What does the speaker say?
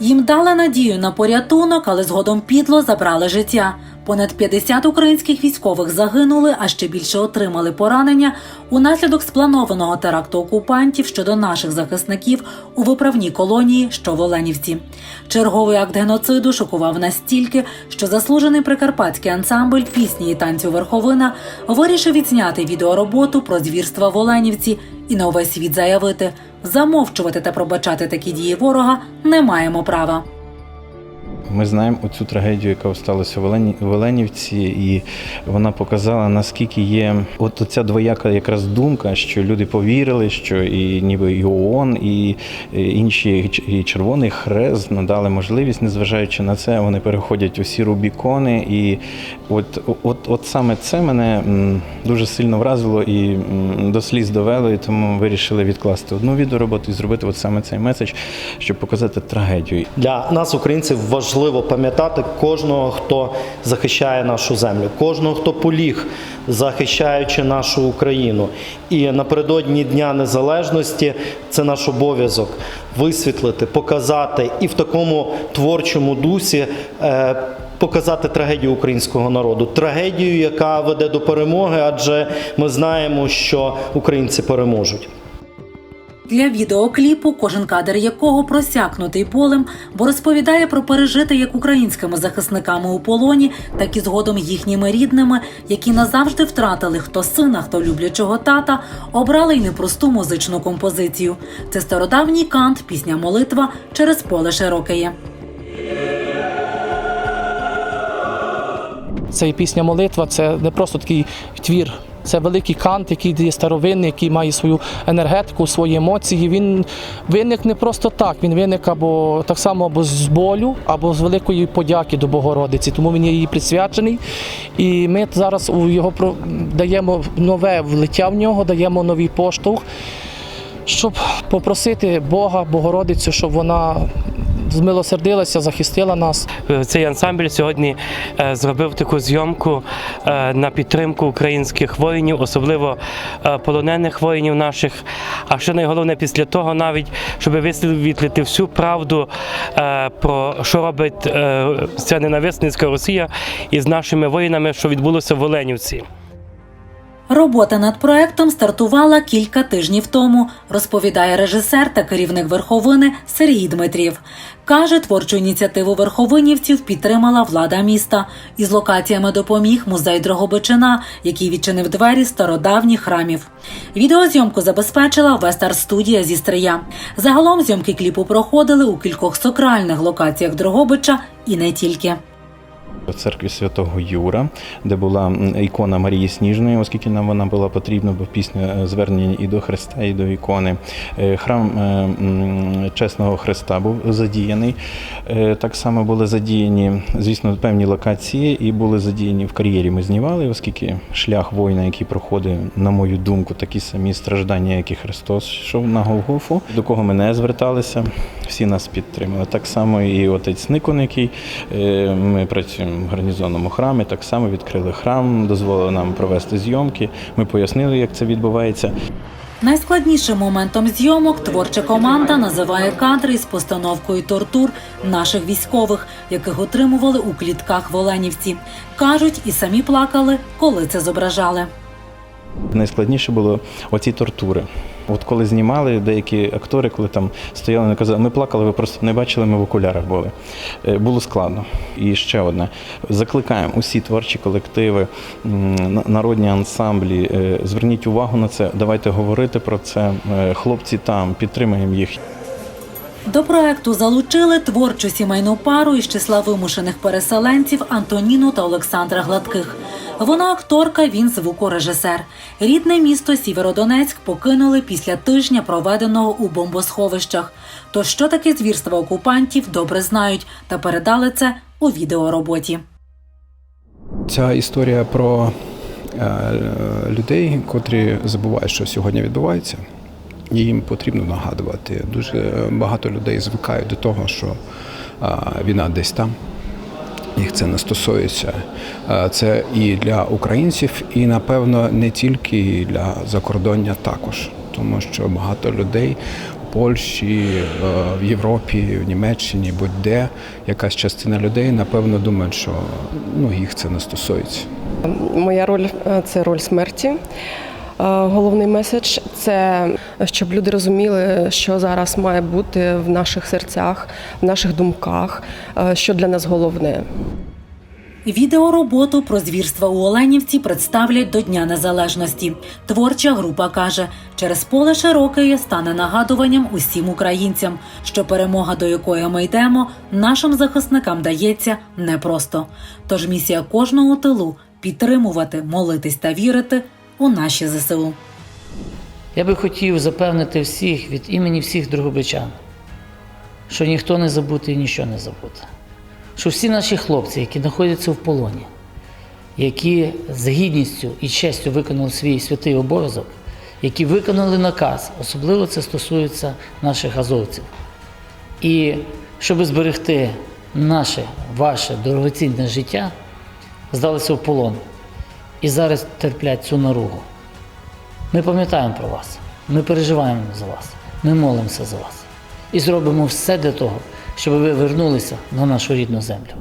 Їм дали надію на порятунок, але згодом підло забрали життя. Понад 50 українських військових загинули, а ще більше отримали поранення унаслідок спланованого теракту окупантів щодо наших захисників у виправній колонії, що в Оленівці. Черговий акт геноциду шокував настільки, що заслужений прикарпатський ансамбль пісні і танцю Верховина вирішив відзняти відеороботу про звірства в Оленівці і на увесь світ заявити: замовчувати та пробачати такі дії ворога не маємо права. Ми знаємо оцю трагедію, яка сталася в Олені- Оленівці, і вона показала, наскільки є от ця двояка якраз думка, що люди повірили, що і ніби і ООН, і інші і Червоний Хрест надали можливість, незважаючи на це, вони переходять усі Рубікони. І от, от, от саме це мене дуже сильно вразило і до сліз довело, і тому вирішили відкласти одну відеороботу і зробити от саме цей меседж, щоб показати трагедію. Для нас, українців, важливо пам'ятати кожного, хто захищає нашу землю, кожного, хто поліг, захищаючи нашу Україну. І напередодні Дня Незалежності це наш обов'язок висвітлити, показати і в такому творчому дусі. Е, Показати трагедію українського народу, трагедію, яка веде до перемоги, адже ми знаємо, що українці переможуть. Для відеокліпу, кожен кадр якого просякнутий болем, бо розповідає про пережити як українськими захисниками у полоні, так і згодом їхніми рідними, які назавжди втратили хто сина, хто люблячого тата, обрали й непросту музичну композицію. Це стародавній кант, пісня молитва через поле широкеє. Це пісня молитва, це не просто такий твір. Це великий кант, який є старовинний, який має свою енергетику, свої емоції. Він виник не просто так. Він виник або так само або з болю, або з великої подяки до Богородиці. Тому він є їй присвячений. І ми зараз у його даємо нове влиття в нього, даємо новий поштовх, щоб попросити Бога, Богородицю, щоб вона змилосердилася, захистила нас. Цей ансамбль сьогодні е, зробив таку зйомку е, на підтримку українських воїнів, особливо е, полонених воїнів наших. А що найголовне після того, навіть щоб висвітлити всю правду е, про що робить е, ця ненависницька Росія із нашими воїнами, що відбулося в Оленівці. Робота над проектом стартувала кілька тижнів тому, розповідає режисер та керівник верховини Сергій Дмитрів. Каже, творчу ініціативу верховинівців підтримала влада міста. Із локаціями допоміг музей Дрогобичина, який відчинив двері стародавніх храмів. Відеозйомку забезпечила Вестар студія зі Стрия. Загалом зйомки кліпу проходили у кількох сакральних локаціях Дрогобича і не тільки. В церкві святого Юра, де була ікона Марії Сніжної, оскільки нам вона була потрібна, бо пісня е, звернення і до Христа, і до ікони. Е, Храм е, Чесного Христа був задіяний. Так само були задіяні, звісно, певні локації, і були задіяні в кар'єрі. Ми знімали, оскільки шлях воїна, який проходить, на мою думку, такі самі страждання, як і Христос йшов на Голгофу. До кого ми не зверталися, всі нас підтримали. Так само і отець Никон, який ми працюємо в гарнізонному храмі, так само відкрили храм, дозволили нам провести зйомки. Ми пояснили, як це відбувається. Найскладнішим моментом зйомок творча команда називає кадри із постановкою тортур наших військових, яких отримували у клітках в Оленівці. Кажуть, і самі плакали, коли це зображали. Найскладніше було оці тортури. От коли знімали деякі актори, коли там стояли, вони казали, ми плакали, ви просто не бачили, ми в окулярах були. Е, Було складно. І ще одне. Закликаємо усі творчі колективи, на- народні ансамблі. е, Зверніть увагу на це, давайте говорити про це. Е, Хлопці там, підтримаємо їх. До проекту залучили творчу сімейну пару із числа вимушених переселенців Антоніну та Олександра Гладких. Вона акторка, він звукорежисер. Рідне місто Сєвєродонецьк покинули після тижня, проведеного у бомбосховищах. То що таке звірство окупантів, добре знають та передали це у відеороботі. Ця історія про е, людей, котрі забувають, що сьогодні відбувається. І їм потрібно нагадувати. Дуже багато людей звикають до того, що війна десь там. Їх це не стосується. Це і для українців, і напевно не тільки для закордоння також, тому що багато людей Польщі, в Європі, в Німеччині, будь-де якась частина людей напевно думають, що ну їх це не стосується. Моя роль е, це роль смерті. Е, Головний меседж це щоб люди розуміли, що зараз має бути в наших серцях, в наших думках, е, що для нас головне. Відеороботу про звірства у Оленівці представлять до Дня Незалежності. Творча група каже, через поле широке стане нагадуванням усім українцям, що перемога, до якої ми йдемо, нашим захисникам дається непросто. Тож місія кожного тилу підтримувати, молитись та вірити у наші ЗСУ. Я би хотів запевнити всіх від імені всіх другобичан, що ніхто не забутий і ніщо не забуде. Що всі наші хлопці, які знаходяться в полоні, які з гідністю і честю виконали свій святий обов'язок, які виконали наказ, особливо це стосується наших азовців. І щоб зберегти наше, ваше дорогоцінне життя, здалися в полон і зараз терплять цю наругу. Ми пам'ятаємо про вас, ми переживаємо за вас, ми молимося за вас і зробимо все для того, щоб ви вернулися на нашу рідну землю.